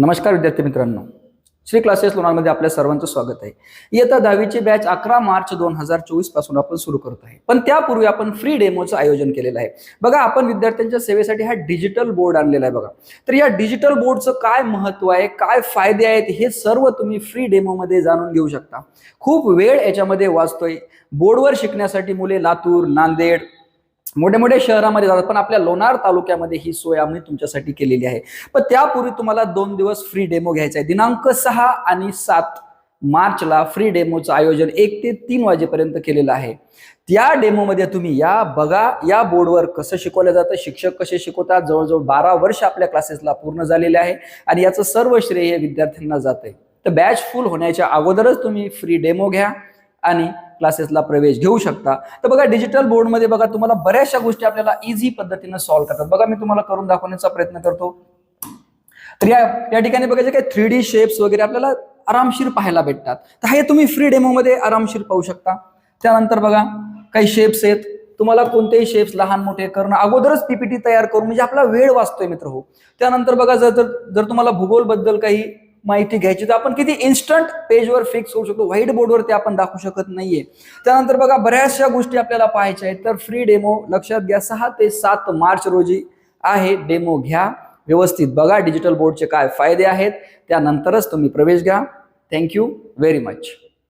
नमस्कार विद्यार्थी मित्रांनो. श्री क्लासेस लोणारमध्ये आपल्या सर्वांचं स्वागत आहे. इयत्ता दहावीची बॅच अकरा मार्च दोन हजार चोवीसपासून आपण सुरू करत आहे. पण त्यापूर्वी आपण फ्री डेमोचं आयोजन केलेलं आहे. बघा आपण विद्यार्थ्यांच्या सेवेसाठी हा डिजिटल बोर्ड आणलेला आहे बघा. तर या डिजिटल बोर्डचं काय महत्त्व आहे? काय फायदे आहेत? हे सर्व तुम्ही फ्री डेमोमध्ये जाणून घेऊ शकता. खूप वेळ याच्यामध्ये वाचतोय. बोर्डवर शिकण्यासाठी मुले लातूर नांदेड मोठ्या मोठ्या शहरामध्ये जातात पण आपल्या लोणार तालुक्यामध्ये ही सोय आम्ही तुमच्यासाठी केलेली आहे. पण त्यापूर्वी तुम्हाला दोन दिवस फ्री डेमो घ्यायचा आहे. दिनांक सहा आणि सात मार्चला फ्री डेमोचं आयोजन एक ते तीन वाजेपर्यंत केलेलं आहे. त्या डेमोमध्ये तुम्ही या बघा या बोर्डवर कसं शिकवलं जातं शिक्षक कसे शिकवतात जवळजवळ बारा वर्ष आपल्या क्लासेसला पूर्ण झालेले आहे आणि याचं सर्व श्रेय विद्यार्थ्यांना जात आहे तर बॅच फुल होण्याच्या अगोदरच तुम्ही फ्री डेमो घ्या आणि क्लासेसला प्रवेश घेऊ शकता. तर बघा डिजिटल बोर्डमध्ये बघा तुम्हाला बऱ्याचशा गोष्टी आपल्याला इझी पद्धतीनं सॉल्व्ह करतात. बघा मी तुम्हाला करून दाखवण्याचा प्रयत्न करतो. तर या या ठिकाणी बघायचे काही थ्री डी शेप्स वगैरे आपल्याला आरामशीर पाहायला भेटतात. तर हे तुम्ही फ्री डेमोमध्ये आरामशीर पाहू शकता. त्यानंतर बघा काही शेप्स आहेत. तुम्हाला कोणतेही शेप्स लहान मोठे करणं अगोदरच पीपीटी तयार करून म्हणजे आपला वेळ वाचतोय मित्र हो. त्यानंतर बघा जर जर जर तुम्हाला भूगोलबद्दल काही माहिती घ्यायची. तर आपण किती इन्स्टंट पेजवर फिक्स होऊ शकतो. व्हाईट बोर्डवर ते आपण दाखवू शकत नाहीये. त्यानंतर बघा बऱ्याचशा गोष्टी आपल्याला पाहायच्या आहेत. तर फ्री डेमो लक्षात घ्या सहा ते सात मार्च रोजी आहे. डेमो घ्या. व्यवस्थित बघा डिजिटल बोर्डचे काय फायदे आहेत. त्यानंतरच तुम्ही प्रवेश घ्या. Thank you very much